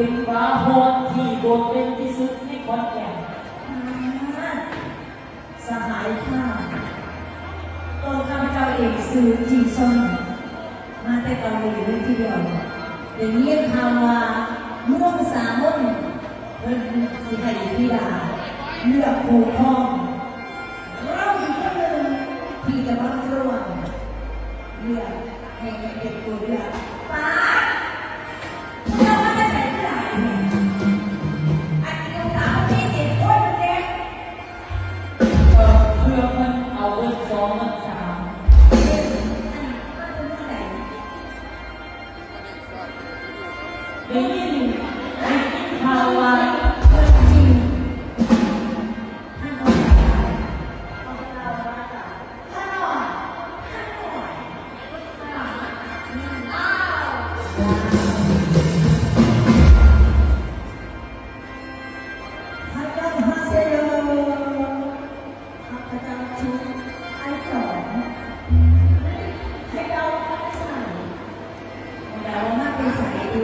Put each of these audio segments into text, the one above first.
เป็นบาโฮดที่โดดเด่นที่สุดในขอนแก่นสหายข้าตัวข้าพเจ้าเองซื้อจีซอนมาแต่เกาหลีเลยทีเดียวเดี๋ยวนี้คำว่าม่วงสามนเพิ่นสิให้พี่ดาเลือกผูกทอ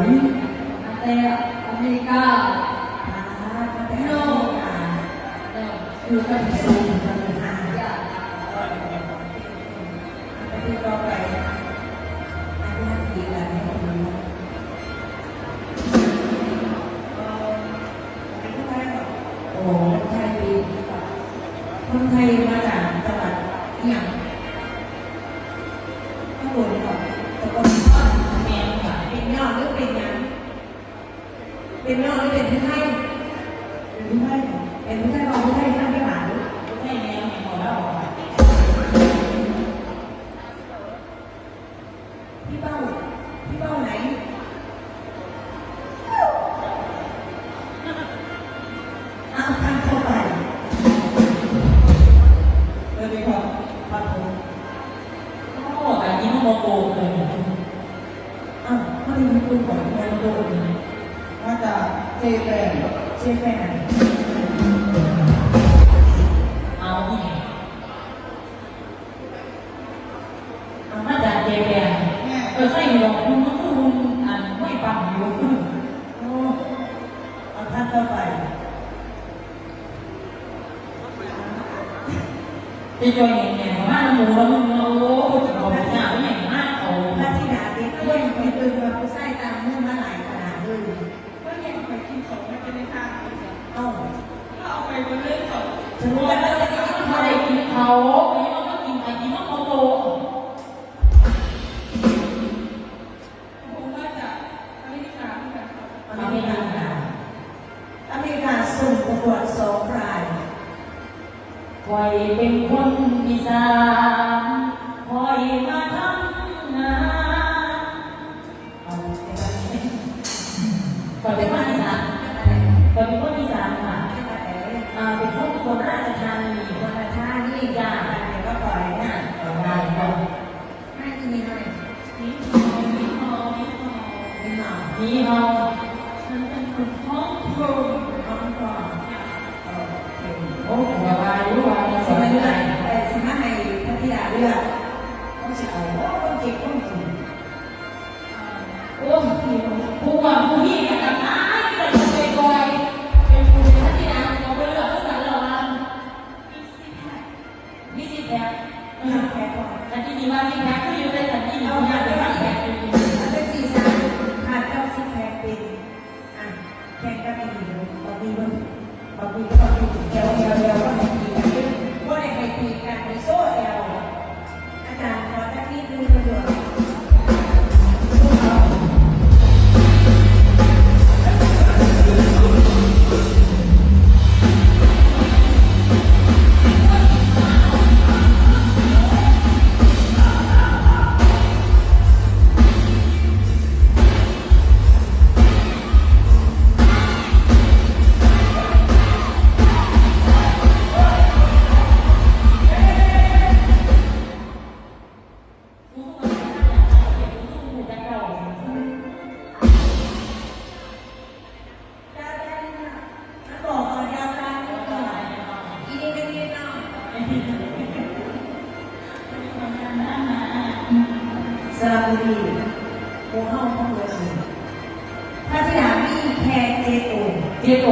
แต่ที่ไหนแต่อเมริกามาแต่โนโน่เออคือก็ที่ เนเจแปนเอาเอามาจากเจแปนเออใช่หรอกคุณมันคือคุณอันไม่ปังอยู่โอ้เอาท่านเข้าไปจะจอยแหงๆมากหมูแล้วมึงเอาโอ้จะเอาหน้าไม่แหงมากเอาพระธิดาเด็กเพื่อนไปเปิดมาผู้ใส่ตามเมื่อมาหลายขนาดเลย ของไม่เป็นในทางเอ้าถ้าเอาไปบนเรื่องของฉันว่าแล้วจะถ้ากินได้อะไรกินเขานี่มันก็กินไอ้กินมันโมโกคงว่าจะอเมริกาที่แบบเขาอเมริกาอเมริกาส่งตำรวจสองรายคอยเป็นคนอีสานคอยมาทำงานเอาไปบ้านคอยเป็ นี่เฮาฉันเป็นคนท้องโปรน้องก่อนโอเคโอ้ยว่าอยู่ว่าจะสมัยยเรื่ไหนสมัยให้พัทยาดาเลือกต้องสิเอาโอ้ต้องเก็บต้องกินโอ้ สระบุรีโอ้เข้าห้องเลยพระธิดามีแพรเจโกเจโก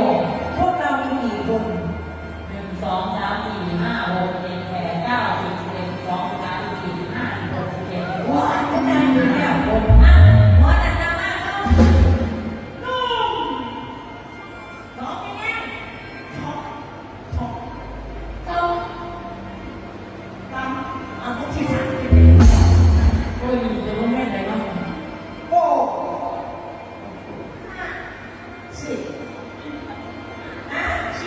ส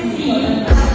ิบสี่